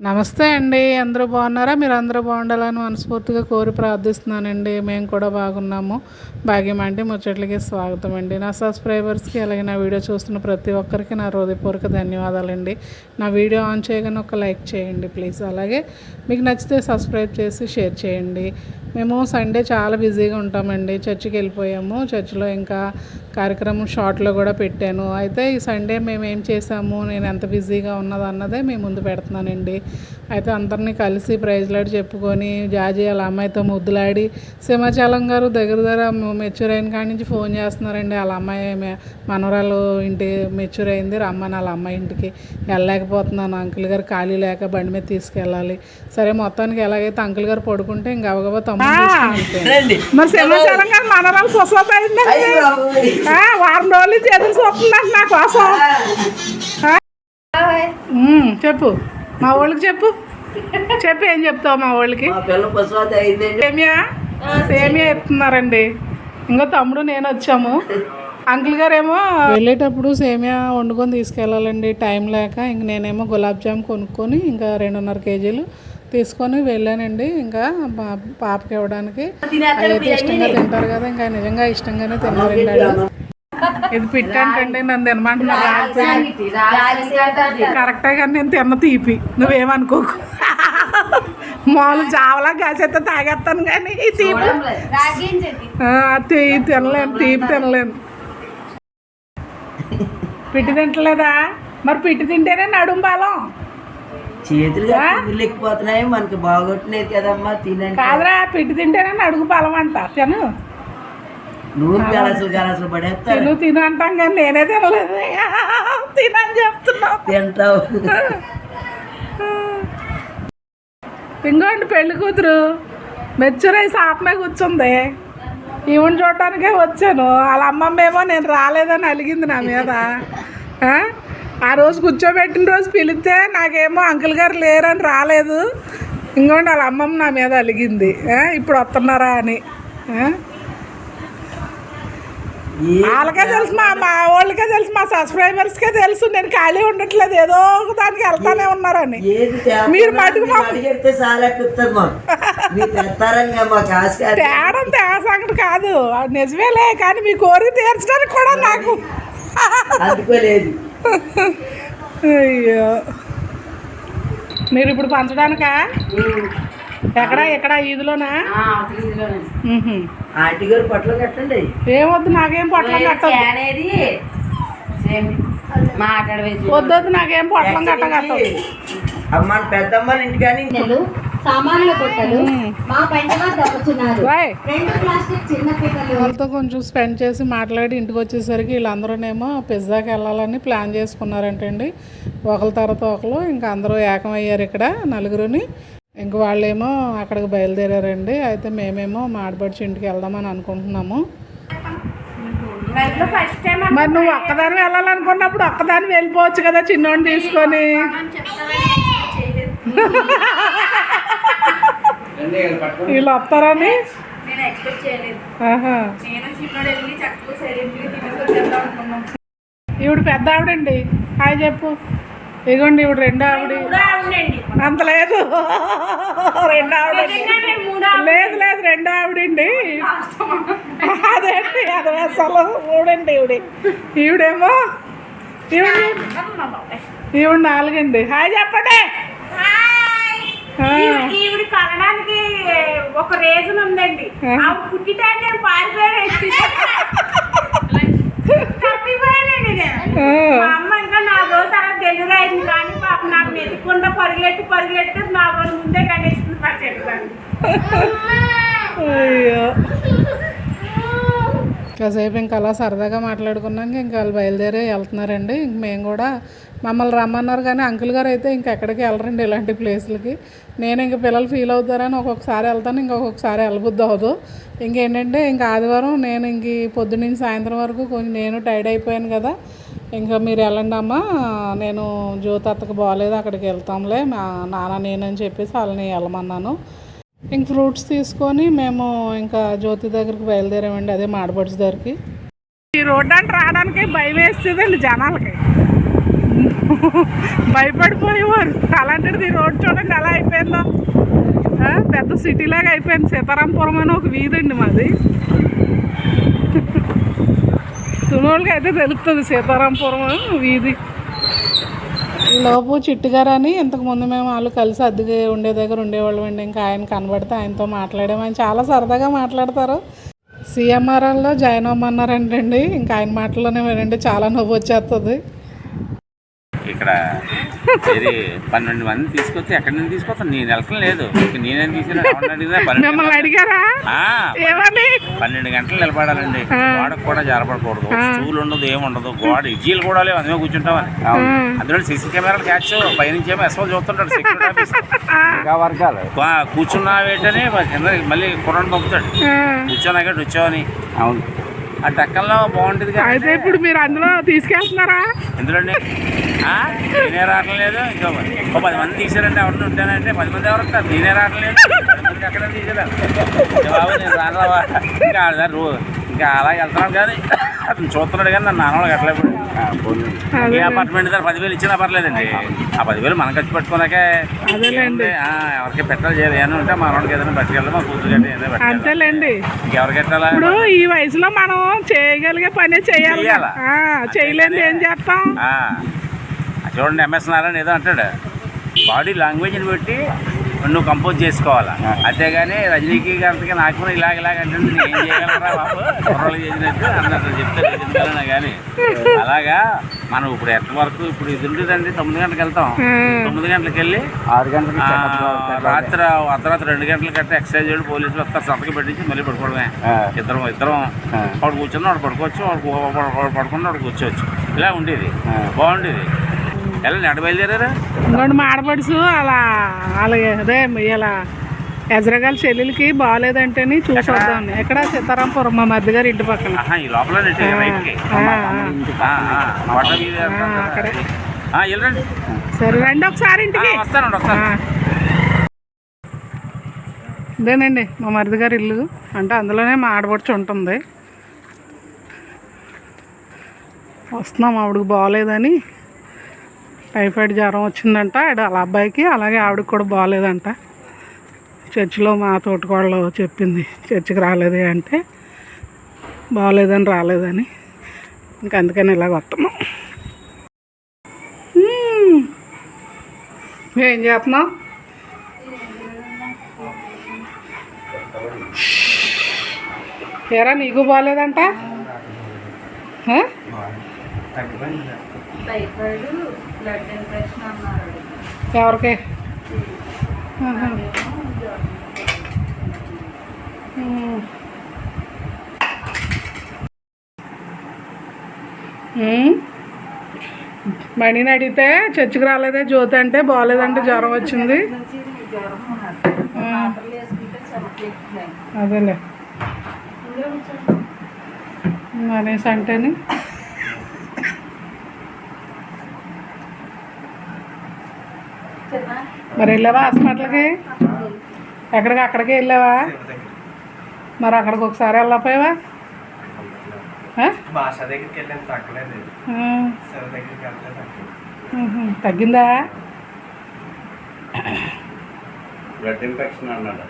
నమస్తే అండి అందరూ బాగున్నారా? మీరు అందరూ బాగుండాలని మనస్ఫూర్తిగా కోరి ప్రార్థిస్తున్నానండి. మేము కూడా బాగున్నాము. భాగ్యం అంటే ముచ్చట్లకి స్వాగతం అండి. నా సబ్స్క్రైబర్స్కి అలాగే నా వీడియో చూస్తున్న ప్రతి ఒక్కరికి నా హృదయపూర్వక ధన్యవాదాలండి. నా వీడియో ఆన్ చేయగానే ఒక లైక్ చేయండి ప్లీజ్. అలాగే మీకు నచ్చితే సబ్స్క్రైబ్ చేసి షేర్ చేయండి. మేము సండే చాలా బిజీగా ఉంటామండి. చర్చికి వెళ్ళిపోయాము. చర్చిలో ఇంకా కార్యక్రమం షార్ట్లో కూడా పెట్టాను. అయితే ఈ సండే మేము ఏం చేసాము? నేను ఎంత బిజీగా ఉన్నది అన్నదే మేము ముందు పెడుతున్నానండి. అయితే అందరినీ కలిసి ప్రైజ్లాడి చెప్పుకొని జాజీ వాళ్ళ అమ్మాయితో ముద్దులాడి సింహాచలం గారు దగ్గర దగ్గర మెచ్యూర్ అయిన కాడి నుంచి ఫోన్ చేస్తున్నారండి. వాళ్ళ అమ్మాయి మనవరాలు ఇంటి మెచ్యూర్ అయింది. రమ్మని వాళ్ళ అమ్మాయి ఇంటికి వెళ్ళలేకపోతున్నాను. అంకుల్ గారు ఖాళీ లేక బండి మీద తీసుకెళ్ళాలి. సరే మొత్తానికి ఎలాగైతే అంకుల్ గారు పడుకుంటే ఇంకా అవగవ తమ్ముడు మరి సింహాచలం గారు మనవరాలు కుసలత అయిందండి వారం రోజులు చేతులు చూస్తుందంట నా కోసం. చెప్పు. మా వాళ్ళకి చెప్పు. చెప్పు ఏం చెప్తావు మా వాళ్ళకి సేమియా? సేమియా ఎత్తున్నారండి ఇంకో తమ్ముడు నేను వచ్చాము. అంకుల్ గారేమో వెళ్ళేటప్పుడు సేమియా వండుకొని తీసుకెళ్ళాలండి. టైం లేక ఇంక నేనేమో గులాబ్ జామ్ కొనుక్కొని ఇంకా రెండున్నర కేజీలు తీసుకొని వెళ్ళానండి. ఇంకా పాపకి ఇవ్వడానికి. అయితే ఇష్టంగా తింటారు కదా ఇంకా నిజంగా ఇష్టంగానే తిన్నారండి. ఇది పిట్టంటండి నన్ను తినమంటున్నారు. కరెక్టే కానీ నేను తిన్న తీపి. నువ్వేమనుకోకు. మామూలు జావలా కాసేస్తే తాగేస్తాను కానీ ఈ తీపి. తినలేను తీపి తినలేను. పిట్టి తింటలేదా? మరి పిట్టి తింటేనే నడుం బలం. చేతులు ఎక్కిపోతున్నాయి మనకి బాగొట్టినది కదమ్మా తినండి. కాదురా పిట్టి తింటేనే నడుగు బలం అంట తిను. నూరు గలసులు గలసులు పడేస్తారు. తిను తిను అంటాం కానీ నేనే తినలేదు. తినని చెప్తున్నావు తింటావు. ఇంకోండి పెళ్ళి కూతురు. మెచ్చురై సాపమే కూర్చుంది. ఈవెన్ చూడటానికే వచ్చాను. వాళ్ళ అమ్మమ్మ ఏమో నేను రాలేదని అలిగింది నా మీద. ఆ? రోజు కూర్చోబెట్టిన రోజు పిలిస్తే నాకేమో అంకుల్ గారు లేరని రాలేదు. ఇంకోండి వాళ్ళ అమ్మమ్మ నా మీద అలిగింది? ఇప్పుడు వస్తున్నారా అని. వాళ్ళకే తెలుసు మా మా వాళ్ళకే తెలుసు మా సబ్స్క్రైబర్స్కే తెలుసు. నేను ఖాళీ ఉండట్లేదు. ఏదో ఒక దానికి వెళ్తానే ఉన్నారని. మీరు మటుకు. తేడా తేడా సంగతి కాదు. నిజమేలే కానీ మీ కోరిక తీర్చడానికి కూడా నాకు అందుకోలేదు. అయ్యో. మీరు ఇప్పుడు పంచడానికా? ఎక్కడ ఎక్కడ? ఈదులోనా. ఆంటీ గారు పట్ల కట్టండి. ఏమొద్దు నాకేం పొట్లం కట్టదు అనేది మాట్లాడవేసి వద్దొద్దు నాకేం పొట్లం కట్ట కట్టదు అమ్మ పెద్దమ్మ ఇంటికాని సామాన్ల కొట్టలు మా పెంట వద్ద వచ్చున్నారు రాయ్ రెండు ప్లాస్టిక్ చిన్న పిల్లలు. వాళ్ళతో కొంచెం స్పెండ్ చేసి మాట్లాడి ఇంటికి వచ్చేసరికి వీళ్ళందరూనేమో పిజ్జాకి వెళ్ళాలని ప్లాన్ చేసుకున్నారంటండి. ఒకరి తర్వాత ఒకరు ఇంకా అందరూ ఏకమయ్యారు ఇక్కడ నలుగురుని. ఇంక వాళ్ళేమో అక్కడికి బయలుదేరారండి. అయితే మేమేమో మాడబడిచి ఇంటికి వెళ్దామని అనుకుంటున్నాము. మరి నువ్వు ఒక్కదాని వెళ్ళాలనుకున్నప్పుడు ఒక్కదాని వెళ్ళిపోవచ్చు కదా చిన్నోడిని తీసుకొని. వీళ్ళు వస్తారని ఈవిడ పెద్ద ఆవిడండి. హాయ్ చెప్పు. ఇదిగోండి ఈవిడ రెండో ఆవిడ. అంత లేదు. రెండో ఆవిడ. లేదు లేదు రెండో ఆవిడండి. అదేంటి అది అసలు మూడండి ఈవిడ. ఈవిడేమో ఈవిడ ఈవిడ నాలుగండి. హాయ్ చెప్పండి ఆ, ఈవిడ కలడానికి ఒక రీజన్ ఉందండి. ఆ. పుట్టిటాన్ని నేను పారిపోయాను. తప్పిపోయానండి నేను. మా అమ్మ ఇంకా నా రోజు తర్వాత డెలివరీ అయింది కానీ పాప నాకు పరిగెట్టి పరిగెట్టి ముందే కనేసింది పచ్చెట్టాను అయ్యో. కాసేపు ఇంకా అలా సరదాగా మాట్లాడుకున్నాక ఇంకా వాళ్ళు బయలుదేరి వెళ్తున్నారండి. ఇంక మేము కూడా మమ్మల్ని రమ్మన్నారు కానీ అంకుల్ గారు అయితే ఇంకెక్కడికి వెళ్ళరండి ఇలాంటి ప్లేస్లకి. నేను ఇంక పిల్లలు ఫీల్ అవుతారని ఒక్కొక్కసారి వెళ్తాను ఇంకొకసారి వెళ్ళబుద్ధి అవ్వదు. ఇంకేంటంటే ఇంకా ఆదివారం నేను ఇంక ఈ పొద్దున్నుంచి సాయంత్రం వరకు కొంచెం నేను టైర్డ్ అయిపోయాను కదా. ఇంకా మీరు వెళ్ళండి అమ్మా నేను జ్యోతి అత్తకు బాగాలేదు అక్కడికి వెళ్తాంలే మా నాన్న నేనని చెప్పేసి వాళ్ళని వెళ్ళమన్నాను. ఇంక ఫ్రూట్స్ తీసుకొని మేము ఇంకా జ్యోతి దగ్గరికి బయలుదేరామండి అదే మాడబడ్స్ దగ్గరికి. ఈ రోడ్డు అంటే రావడానికి భయం వేస్తుందండి జనాలకి. భయపడిపోయేవారు. అలాంటిది ఈ రోడ్ చూడండి ఎలా అయిపోయిందో. పెద్ద సిటీలాగా అయిపోయింది. సీతారాంపురం అని ఒక వీధి అండి మాది. తునోళ్ళకి అయితే తెలుస్తుంది సీతారాంపురం వీధి. లోపు చిట్టుగారు అని ఇంతకుముందు మేము వాళ్ళు కలిసి అద్దె ఉండే దగ్గర ఉండేవాళ్ళం అండి ఇంకా ఆయన కనబడితే ఆయనతో మాట్లాడాము. ఆయన చాలా సరదాగా మాట్లాడతారు. సిఎంఆర్ఎల్లో జాయిన్ అవ్వమన్నారంటండి. ఇంకా ఆయన మాటల్లోనే వినండి చాలా నవ్వు వచ్చేస్తుంది ఇక్కడ ఇది పన్నెండు మంది తీసుకొచ్చి ఎక్కడి నుంచి తీసుకొస్తాను నేను వెళ్ళటం లేదు. నేనేం మిమ్మల్ని అడిగారా? పన్నెండు గంటలు నిలబడాలండి. గోడకు కూడా జరపడకూడదు. స్టూల్ ఉండదు ఏముండదు గోడ ఇడ్జీలు కూడా లేవు అందులో కూర్చుంటామని అందులో సీసీ కెమెరాలు క్యాచ్ పైనుంచి ఏమో ఎస్ఓ చూస్తుంటాడు సెక్యూరిటీ కూర్చున్నావేటని కింద మళ్ళీ కుర్రను పంపుతాడు. కూర్చోనాక కూర్చోని అవును. ఆ టెక్కల్లో బాగుంటుంది అయితే ఇప్పుడు మీరు అందులో తీసుకెళ్తున్నారా? ఎందుకండి? నేనే రావట్లేదు ఇంకా ఓ పది మంది తీసారంటే ఎవరిని ఉంటానంటే పది మంది ఎవరు వస్తారు నేనే రావట్లేదు పది మంది ఎక్కడ తీసారా బాబు నేను రానవా ఇంకా ఆడ రో ఇంకా అలాగే వెళ్తున్నాను కానీ అతను చూస్తున్నాడు కానీ నన్ను నాన్నవాళ్ళకి ఎట్లేదు ఏ అపార్ట్మెంట్ దగ్గర పదివేలు ఇచ్చినా పర్లేదండి. ఆ పదివేలు మనం ఖర్చు పెట్టుకున్నాకే ఎవరికి పెట్టాలి చేయాలి. ఏమైనా ఉంటే మా వాడికి ఏదైనా పట్టుకెళ్ళి మా కూతురు గట్టి ఏదైనా అంతేలేండి ఇంకెవరికి పెట్టాలా ఇప్పుడు ఈ వయసులో మనం చేయగలిగే పనే చేయాలి చేయలేనిది ఏం చేస్తాం? ఆ, చూడండి ఎంఎస్ నారాయణ ఏదో అంటాడు. బాడీ లాంగ్వేజ్ని పెట్టి నువ్వు కంపోజ్ చేసుకోవాలా? అంతేగాని రజనీకి గారికి నాకు కూడా ఇలాగ ఇలాగ అంటే నేను ఏం చేయగలరా బాబు? కుర్రలు చేసినట్టు అన్నట్టు చెప్తే లేదంటారా కానీ అలాగా మనం ఇప్పుడు ఎంత వరకు ఇప్పుడు ఇది ఉంటుందండి తొమ్మిది గంటలకు వెళ్తాం. తొమ్మిది గంటలకు వెళ్ళి ఆరు గంటలకి రాత్రి అర్ధరాత్రి రెండు గంటల కట్టే ఎక్సర్సైజ్ చేయండి పోలీసులు వస్తారు సంతకం పెట్టించి మళ్ళీ పడుకోవడమే. ఇద్దరం ఇద్దరం. వాడు కూర్చున్నా వాడు పడుకోవచ్చు వాడు పడుకున్నా వాడు కూర్చోవచ్చు. ఇలా ఉండేది. బాగుండేది. ఇంకోటి మాడపడుచు అలా అలాగే అదే ఇలా ఎజరగాల చెల్లెలకి బాగాలేదంటేని చూసి వద్దాం ఎక్కడ? సీతారాంపురం మా మధ్య గారి ఇంటి పక్కన. అక్కడే. సరే రండి ఒకసారి ఇంటికి. ఇదేనండి మా మరిది గారి ఇల్లు. అంటే అందులోనే మా ఆడపడుచు ఉంటుంది. వస్తున్నాం ఆవిడకి బాగోలేదని. టైఫాయిడ్ జ్వరం వచ్చిందంట. ఆడ వాళ్ళ అబ్బాయికి అలాగే ఆవిడకి కూడా బాగాలేదంట. చర్చిలో మా తోటకోళ్ళు చెప్పింది చర్చికి రాలేదే అంటే బాగాలేదని రాలేదని. ఇంకా అందుకని ఇలాగ వస్తున్నాం. ఏం చేస్తున్నావు? ఏరా నీకు బాగాలేదంట? ఆ? ఎవరికి. మణిని అడిగితే చర్చికి రాలేదే జ్యోతి అంటే బాగాలేదంటే జ్వరం వచ్చింది. అదేలే. అనేసి అంటేని. మరి వెళ్ళావా? హాస్పిటల్కి? ఎక్కడికి? అక్కడికి వెళ్ళావా? మరి అక్కడికి ఒకసారి వెళ్ళకపోయావా? ఆ? భాష దగ్గరికి వెళ్ళాను తగ్గలేదు. ఆ. సెల్ దగ్గరికి వెళ్తే తగ్గలేదు ఉహు. తగ్గిందా? బ్లడ్ ఇన్ఫెక్షన్ అన్నాడు.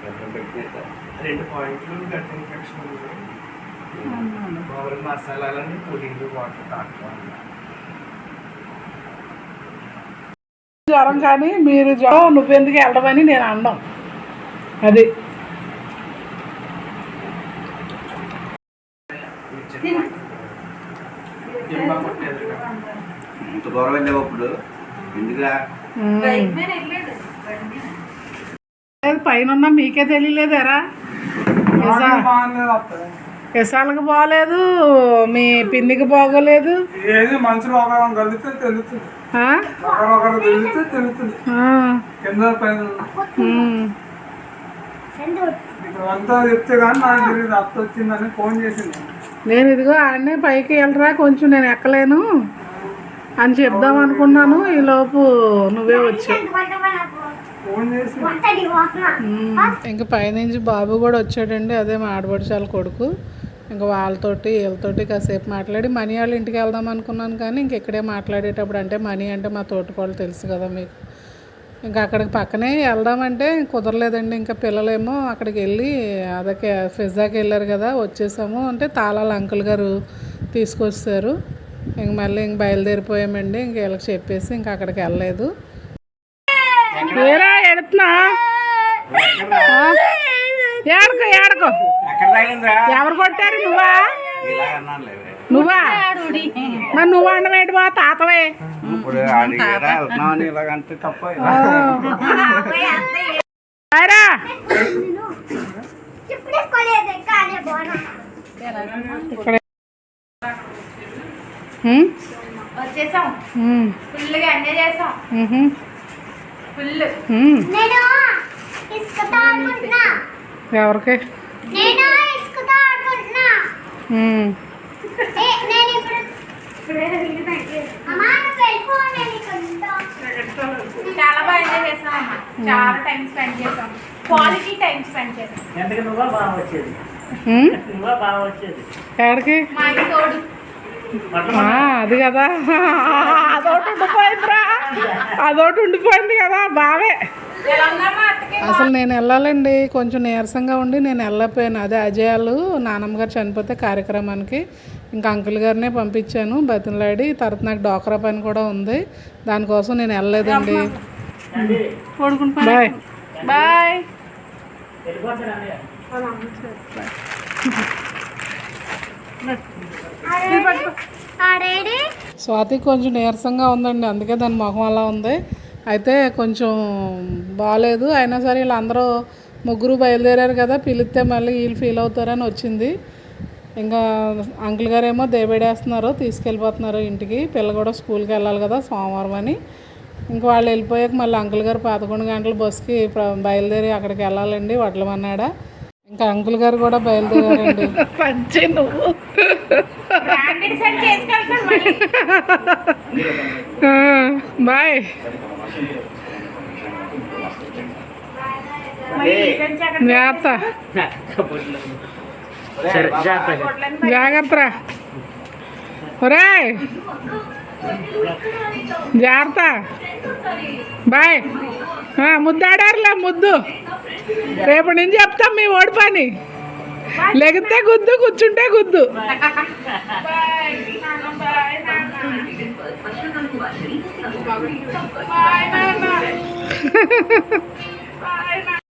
బ్లడ్ ఇన్ఫెక్షన్ రెండు పాయింట్లు గట్ ఇన్ఫెక్షన్ ఉంది. మామూలు మసాలాలని పులింగ్ వాటర్ తాకుతాను జ్వరం కానీ మీరు జ్వరం నువ్వెందుకు వెళ్ళమని నేను అన్నాం. అది. ఇంత ఎందుకురా? పైన ఉన్నా మీకే తెలియలేదేరా. విశాలకు బాగలేదు మీ పిన్నికి బాగోలేదు. ఏది మనుషులు ఒకరు కలిస్తే తెలుస్తుంది. నేను ఇదిగో ఆడనే పైకి వెళ్ళరా కొంచెం నేను ఎక్కలేను అని చెప్దాం అనుకున్నాను. ఈ లోపు నువ్వే వచ్చావు. ఇంకా పైనుంచి బాబు కూడా వచ్చాడండి. అదే మా ఆడపడిచాల కొడుకు. ఇంకా వాళ్ళతోటి వీళ్ళతోటి కాసేపు మాట్లాడి మనీ వాళ్ళ ఇంటికి వెళ్దాం అనుకున్నాను కానీ ఇంక ఇక్కడే మాట్లాడేటప్పుడు అంటే మనీ అంటే మా తోటికోళ్ళు తెలుసు కదా మీకు. ఇంకా అక్కడికి పక్కనే వెళ్దామంటే కుదరలేదండి. ఇంకా పిల్లలేమో అక్కడికి వెళ్ళి అదకే పిజ్జాకి వెళ్ళారు కదా వచ్చేసాము. అంటే తాళాల అంకుల్ గారు తీసుకొచ్చారు. ఇంక మళ్ళీ ఇంక బయలుదేరిపోయామండి. ఇంక వీళ్ళకి చెప్పేసి ఇంక అక్కడికి వెళ్ళలేదు. ఎడుతున్నా ఏడకో ఏడకో. ఎవరు కొట్టారు నువ్వా? నువ్వా? మరి నువ్వు అండమేంటి బా తాతవే? ఇక్కడ. వచ్చేసాం. ఫుల్గా ఎంజాయ్ చేసాం. ఫుల్. నేను ఎవరికి? నేను ఇసుకతో ఆడుకుంటున్నా ఉమ్. ఏ, నేను ఇప్పుడు అమ్మా నువ్వు వెళ్ళిపో నేను ఇక్కడ ఉంటా. చాలా బాగా ఎంజాయ్ చేసాం అమ్మ. చాలా టైం స్పెండ్ చేసాం. క్వాలిటీ టైం స్పెండ్ చేసాం. ఎందుకు నువ్వా బాగా వచ్చేది? ఉమ్? నువ్వా బాగా వచ్చేది? ఎక్కడికి మా ఇంటి తోడు ఆ, అది కదా. అదొకటి ఉండిపోయిందిరా. అదొకటి ఉండిపోయింది కదా బావే. ఎలా ఉందమ్మా అత్తకి అసలు నేను వెళ్ళాలండి. కొంచెం నీరసంగా ఉండి నేను వెళ్ళకపోయాను అదే అజయాలు నానమ్మ గారు చనిపోతే కార్యక్రమానికి ఇంకా అంకుల్ గారినే పంపించాను. బతిలాడి తర్వాత నాకు డోక్రా పని కూడా ఉంది. దానికోసం నేను వెళ్ళలేదండి. బాయ్. బాయ్. స్వాతి కొంచెం నీరసంగా ఉందండి. అందుకే దాని మొహం అలా ఉంది. అయితే కొంచెం బాగాలేదు అయినా సరే వీళ్ళందరూ ముగ్గురు బయలుదేరారు కదా పిలిస్తే మళ్ళీ వీళ్ళు ఫీల్ అవుతారని వచ్చింది. ఇంకా అంకుల్ గారేమో దేబేడేస్తున్నారు తీసుకెళ్ళిపోతున్నారు ఇంటికి. పిల్ల కూడా స్కూల్కి వెళ్ళాలి కదా సోమవారం అని. ఇంకా వాళ్ళు వెళ్ళిపోయాక మళ్ళీ అంకుల్ గారు పదకొండు గంటల బస్కి ప్ర- బయలుదేరి అక్కడికి వెళ్ళాలండి వడ్లమన్నాడ. ఇంకా అంకుల్ గారు కూడా బయలుదేరారండి. పంచి నువ్వు. బాయ్. జాగ్రత్త. జాగ్రత్త. ఒరే జాగ్రత్త. బాయ్. ఆ, ముద్దాడారులే ముద్దు. రేపటి నుంచి చెప్తాం మీ ఓడి పని. లెగితే గుద్దు కూర్చుంటే గుద్దు. Bye, Mama. bye. bye, bye.